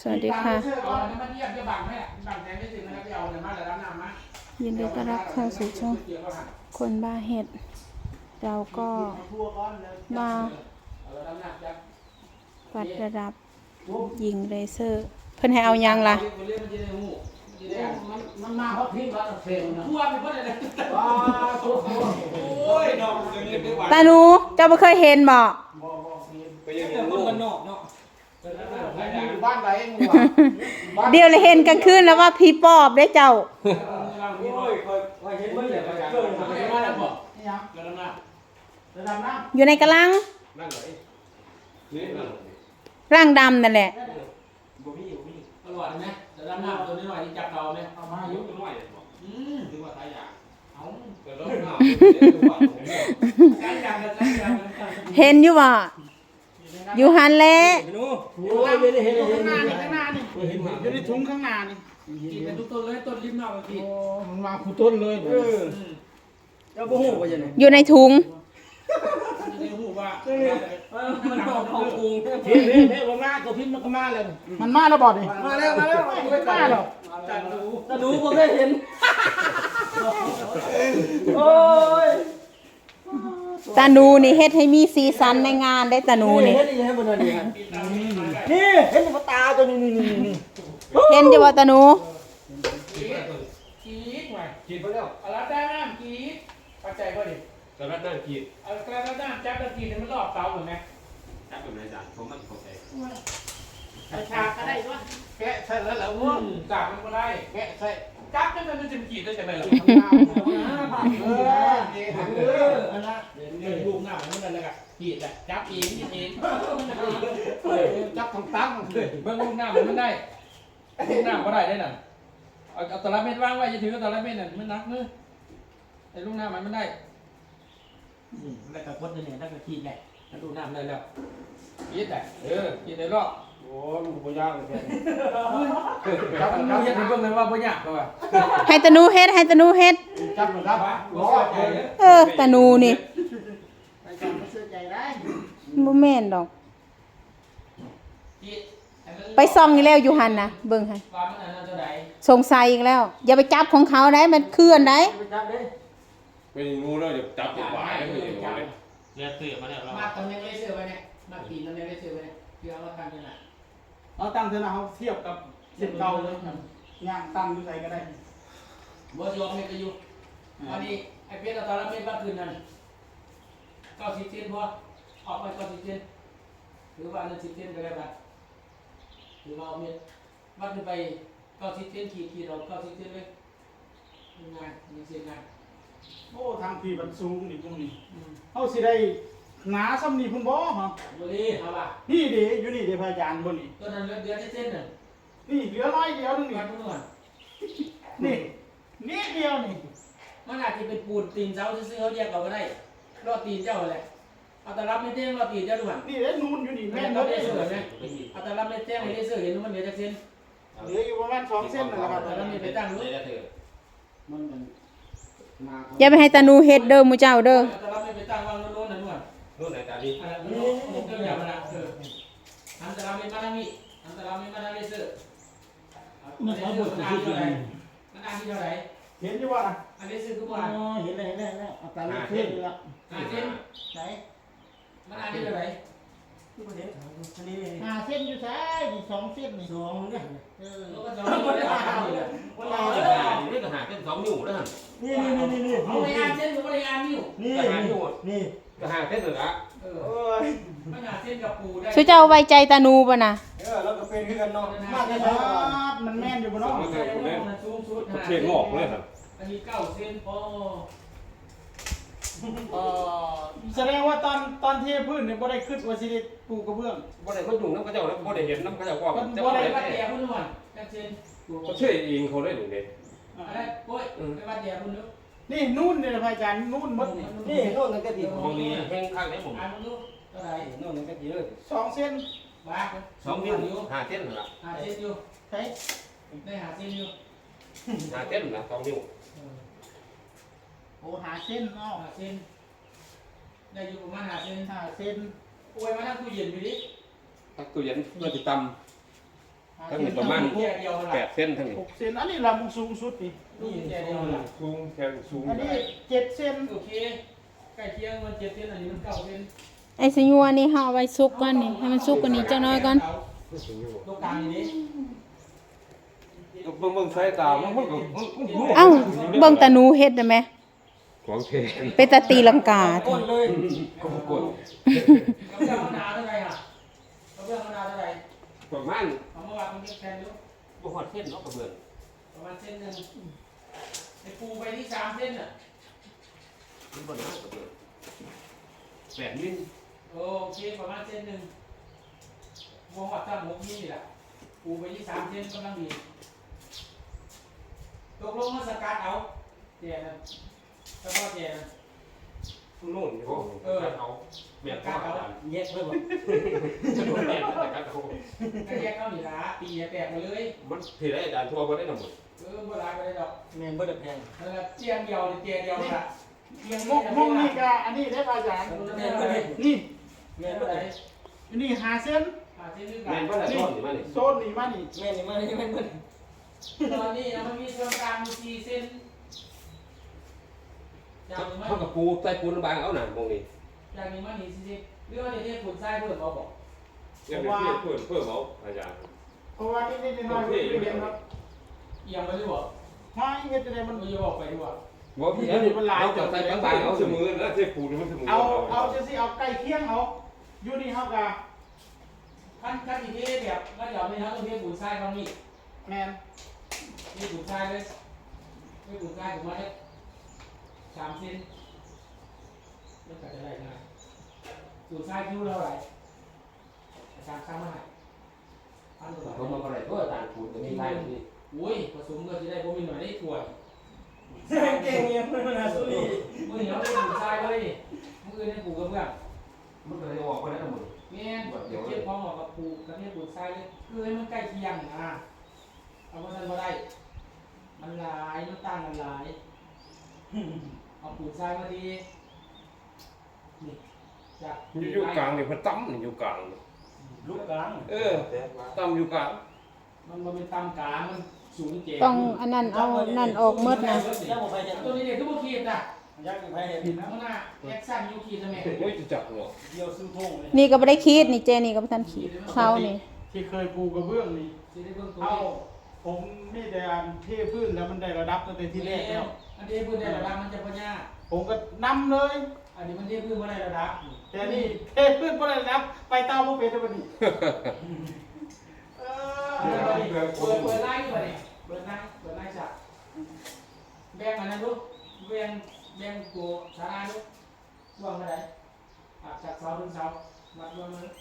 สวัสดีค่ะเอาอันนั้นมาเทียบจะบังไหมอะบังแทนได้ถึงนะครับไปเอาเลยมาแต่รับน้ำมายินดีต้อนรับเข้าสู่ช่องเดี๋ยวก็หันคนบ้าเห็ด เราก็มาเอารับน้ำจากวัดระดับยิงเลเซอร์ เพิ่นให้เอายังล่ะเรียกมันจะได้หูมันจะได้อะมันมันมาเพราะพี่วัดเพลงนะทั่วไปหมดเลยนะว้าทุกคนโอ้ยดอกเงินไปหวานตาหนูเจ้าบ่เคยเห็นบ่ไปยังแต่คนมันนอกเนาะ อยู่บ้านไรมึงวะเดี๋ยวเลยเห็นกลางคืนแล้วว่าผีปอบได้เจ้า โอ้ยคอยคอยเห็นเมื่อไหร่คอยเกินไม่มาแล้วบอกนี่ยังกระดำน้ระดับน้อยู่ในกระลังนั่นเหรอนี่นั่นเหรอร่างดำนั่นแหละ บ่มีบ่มีำตลอดไหมกระดำน้ำตัวนี้หน่อยที่จับเราไหมำเอามาอาอยุยู่น้อยบอกอืมถึงว่าทายาเอาเกิดรถหน้าเดี๋ยวดูว่าผมเนี่ยใช้ดังกันใช้ดังกันเห็นอยู่บ่ อยู่หันแหละโอ้ยไม่ได้เห็นอยู่เห็ข้านงหน้านี่ข้างหน้านี่เห็นหมาอยู่ในถุงข้างหน้านี่กินกันทุกต้นเลยต้นริมนอกก็กินโอ้มันมาคู่ต้นเลยเออเจ้าบ่ฮู้ว่าจังได๋อยู่ในถุงจะได้รู้ว่ามันบอกเขากรุงเฮ้ยเฮ้ยเฮ้ยมันมาตัวพิมพ์มันก็มาแล้วมันมาแล้วบ่ดิมาแล้วมาแล้วไม่มาหรอกจันดูตาดูบ่ได้เห็นโอ้ย ตาหนูนี่เฮ็ดให้มีสีสันในงานได้ตาหนูนี่ เห็นนี่เห็นบ่นี่นี่เห็นบ่ตาตัวนี้นี่นี่นี่เห็นอยู่บ่ตาหนูกีดกีดไว้ขีดไปแล้วเอาละได้น้ำกีดปัจจัยก็ดิแต่ละนั่นขีดเอากระด้างจับตะกีดมันรอบเตาเหมือนไหมจับกับนายจานผมมันเข้าใจไอชาก็ได้ด้วยแกะใส่แล้วแล้วอืว่ามจับมันก็ได้แกะใส่ จับจนมันจะกีดได้ใช่ไหมล่ะเออเอออันนั้นเดี๋ยวลูกหน้ามันนั่นแหละก็กีดแหละจับเองกีดเองจับทั้งตั้งเลยเบิ่งลูกหน้ามันไมันได้ลูกหน้าก็ได้ได้น่ะเอาเอาตะลับเม็ดวางไว้จะถือตะลับเม็ดน่ะมันนักมือไอ้ลูกหน้ามันไมันได้แล้วก็กดเนี่ยแล้วก็ขีดแหละมันลูกหน้ามันได้แล้วกีดแหละเออกีดได้รอบ โอ้มันก็บ่ยากเลยแค่จับมันเฮ็ดให้เบิ่งเลยว่าบ่ยากก็ว่าให้ตาหนูเฮ็ดให้ตาหนูเฮ็ด จับนะครับบ่เสียใจเลยเออตาหนูนี่ไปจับมันเสื้อใจได้บ่แม่นดอกกีดให้มันไปซ่องอีกแล้วอยู่หันนะเบิ่งให้ว่ามันอันนั้นเท่าใดสงสัยอีกแล้ว อย่าไปจับของเขาได้มันเคลื่อนได้ไปจับเด้เป็นงูแล้วเดี๋ยวจับติดบ่ายแล้วไม่เห็นเลยเรียกตื่นมาเนี่ยเรามาตำแหน่งเลเซอร์ไว้เนี่ยมาปีนตำแหน่งเลเซอร์ไว้เนี่ยคือเอามาทำยังไง เอาตั้งเท่านั้นเขาเทียบกับเส้นเก่าเลยย่างตั้งอยู่ใส่ก็ได้บ่ยอมเฮ็ดก็อยู่อันนี้ไอ้เพชรเอาตอนรับเม็ดว่าคืนนั้นเก้าสิบเซนพอออกไปเก้าสิบเซนหรือว่าอันนั้นสิบเซนก็ได้บัดหรือว่าเอาเม็ดวัดขึ้นไปเก้าสิบเซนขีดขีดออกเก้าสิบเซนเลยง่ายมีเส้นง่ายโอ้ทางพี่มันสูงนี่พวกนี้อืมเอาสิได้ หนาซ้ำนี่พุ่นบ่เหรอบ่ดีเอาล่ะนี่ดิอยู่นี่เด้พระอาจารย์บนนี่ตัวนั้นเหลือเดือนเส้นน่ะนี่เหลือน้อยเดียวนึงนี่วัดทุกหน่วยนี่นี่เดียวนี่มันอาจจะเป็นปูนตีนเสาซื่อๆเขาแยกเอาก็ได้รอดตีนเจ้าแหละเอาแต่รับไม่เต้งรอดตีนเจ้าด้วยนี่เด้นูนอยู่นี่แม่แม่นนเด้เราอได้เด้เสืออไหมเอาแต่รับไม่เต้งให้ได้เสือเห็นมันเหลือจากเส้น เหลืออยู่ประมาณสองเส้นนั่นแหละครับแต่เราไม่ไปตั้งรู้เดี๋ยวเถอะมันมันมาอย่าไปให้ตาหนูเฮ็ดเด้อหมู่เจ้าเด้อแต่เราไม่ไปตั้ มันอ่านที่เท่าไหร่มันอ่านที่เท่าไหร่เห็นอยู่ว่าน่ะอันนี้ซื้อทุกอ๋วันอเห็นแล้วเห็นแล้วเห็นแล้วเอาตาลูกขึ้นแล้วอ่านเส้นไหนมันอ่านที่เท่าไหร่ที่ บ่เห็นอันนี้หาเส้นอยู่ใช่นี่สองเส้นนี่สองเนี่ยเออแล้วก็จะไม่ได้อ่านนี่เลยว่าเราจะหานี่ก็หาเป็นสองนิ้วแล้วฮะนี่นี่นี่นี่เอาไปอ่านเส้นหรือไม่ได้อ่านนิ้วนี่นี่ก็หาเส้นหนึ่งละเออโอ้ยมันอ่านเส้นกับปูได้สุเจ้าไว้ใจตาหนูป่ะนะเออเราก็เป็นคือกันเนาะมากเลยครับมันแม่นอยู่บ่เนาะสูงสุดเทียนงอกเลยครับอันนี้เก้าเส้นพอ เอ่อแสดงว่าตอนตอนเทพื้นเนี่ยบ่ได้ขึ้นว่าสิได้ปูกระเบื้องบ่ได้เขาอยู่น้ำกระเจ้าแล้วบ่ได้เห็นน้ำกระเจ้าว่าจะบ่บ่ได้ได้วัดแย่พุ่นว่ะจังเส้นเขาเชื่อเองเขาได้หนึ่งเด็ดอะไรโอ้ยไปวัดแย่พุ่นเนาะนี่นู่นเนี่ยพระอาจารย์นู่นหมดนี่นี่นู่นนั่นก็ดีตรงนี้แห้งข้างไหนผมอ่านมึงดูเท่าไหร่นู่นนั่นก็ดีเลยสองเส้นบ้าสองนิ้วหาเส้นละหาเส้นอยู่ใช่ได้หาเส้นอยู่หาเส้นละสองนิ้ว โอ้หาเส้นเนาะหาเส้นได้อยู่ประมาณหาเส้นหาเส้นโอ้ยมาทางตู้เย็นไปดิตักตู้เย็นเพื่อติดตทั้งนี้ประมาณแค่เดียวนั่นแหแปละดเส้นทั้งนี้หกเซนอันนี้ละมุงสูงสุดนี่นี่แค่เดียวนั่นแหละสูงแทงสูงอันนี้เจ็ดเซนโอเคใกล้เคียงมันเจ็ดเส้นอันนี้มันเก้าเส้นไอ้สิยัวนี่เฮาเอาไว้สุกก่อนนี่ให้มันสุกกว่านี้จักหน่อยก่อนตรงกลางนี้เบิ่งเบิ่งสายตามันมันก็เอ้าเบิ่งตาหนูเฮ็ดได้ไหม ของเทเป็นตาตีลังกาก้นเลยก็กดกระเบื้องมะนาวเท่าไหร่อะกระเบื้องมะนาวเท่าไหร่ประมาณเอามาวางตรงนี้แทนดูบ่ฮอดเส้นเนาะกระเบื้องประมาณเส้นหนึ่งไอ้ปูไปที่สามเส้นอะมันบ่น่ากระเบื้องแปดมิลโอเคประมาณเส้นหนึ่งวงวัดตั้งหกนี่แหละปูไปที่สามเส้นกำลังดีตกลงมาสกัดเอาเจ๊นะ เฉพาะเจ๊นะนู่นโอ้เออเอาแบบว่าอาจารย์แยกเลยบ่จะโดนแม่แต่กันเขาก็แยกเข้าหนีละปีแตกมาเลย มันสิได้อาจารย์ทั่วบ่ได้นำหมดเออโบราณไปได้ดอกแม่นบ่ได้แพงนั่นแหละเจียงเดียวเจียงเดียวนี่ละเจียงมงมงนี่ก็อันนี้ได้ป่ะอาจารย์แม่นบ่ได้นี่แม่นบ่ได้อันนี้หาเซนหาที่นึกแม่นบ่ได้ได้ซ่อนนี่มานี่โซนนี่มานี่แม่นนี่มานี่แม่นบ่ได้ตอนนี้มันมีส่วนกลางมีสี่เส้น จากนี้มาเท่ากับปูใส่ปูนบางเอาน่ะมองนี่จากนี้มานี่สิเรื่องนี้ที่ฝุ่นทรายเพิ่มเอาบอกยังเป็นเพื่อนเพื่อนเอาอาจารย์เพราะว่านี่นี่น้อยๆไม่เห็นครับเอียงไปด้วยบ่ห้อยเฮ็ดจะได้มัน มันจะบอกไปด้วยบ่พี่เอาเอาจะใส่บางๆเอาเสมอแล้วใส่ปูนมันเสมอเอา เอาจะสิเอาใกล้เคียงเอาอยู่นี่เฮากะขั้นขั้นที่ที่แบบก็เดี๋ยวนี้นะต้องเรียกฝุ่นทรายบางนี่แมนนี่ฝุ่นทรายเลยนี่ฝุ่นทรายผมว่าได้ สามเส้นแล้วก็จะได้ง่ายฝุ่นทรายคิ้วเท่าไหร่อาจารย์ข้ามมาให้พันกว่าเขามาอะไรก็อาจารย์ปูนก็มีลายนี่อุ้ยผสมก็จะได้ผมมีหน่อยได้ถ้วยเก่งเงี้ยมันน่าสุนีมือเหนียวได้ฝุ่นทรายเลยมือได้ปลูกกับเพื่อนมันก็เลยออกไปได้ทั้งหมดแม่นเก็บพร้อมออกกับปลูกกับเนี่ยปลูกทรายเลยคือให้มันใกล้เคียงนะเอาว่าทันบ่ได้ มันหลายมันต่างกันหลาย เอาปลูกทรายมาดีนี่จากอยู่กลางนี่เพิ่นตั้มนี่อยู่กลางลูกกลางเออตั้มอยู่กลางมันบ่เป็นตำกลางมันสูงเจ๋ต้องอันนั้นเอานั่นออกหมดนะแล้วบ่ไปเห็นตัวนี้เด็กทุกคนขีดน่ะยักษ์ไปเห็นข้างหน้าแอคชั่นยูขีดใช่ไหมโอ้ยจะจับหัวเดียวซื้อทงเลยนี่ก็บ่ได้คิดนี่เจนี่ก็บ่ทันคิดเช้านี่ที่เคยปูกระเบื้องนี่สิได้เบิ่งตัวเอานี้ผมนี่แต่อันเทพื้นแล้วมันได้ระดับตั้งแต่ที่แรกแล้ว อันนี้พื้นได้ระดับมันจะปัญญาผมก็นำเลย อันนี้มันเรียกพื้นมาได้ระดับแต่นี่เทพื้นบ่ได้ระดับ ไปเตาบ่เป็นแล้วบัดนี้เอเปิดอเปิดเปิดไล่ก่อนดิเปิดไล่เปิดไล่ฉากแบ่งอันนั้นลูกแบ่งแบ่งกูสาราลูกว่างเท่าไหร่อะจากเสาถึงเสามัดรวมเลย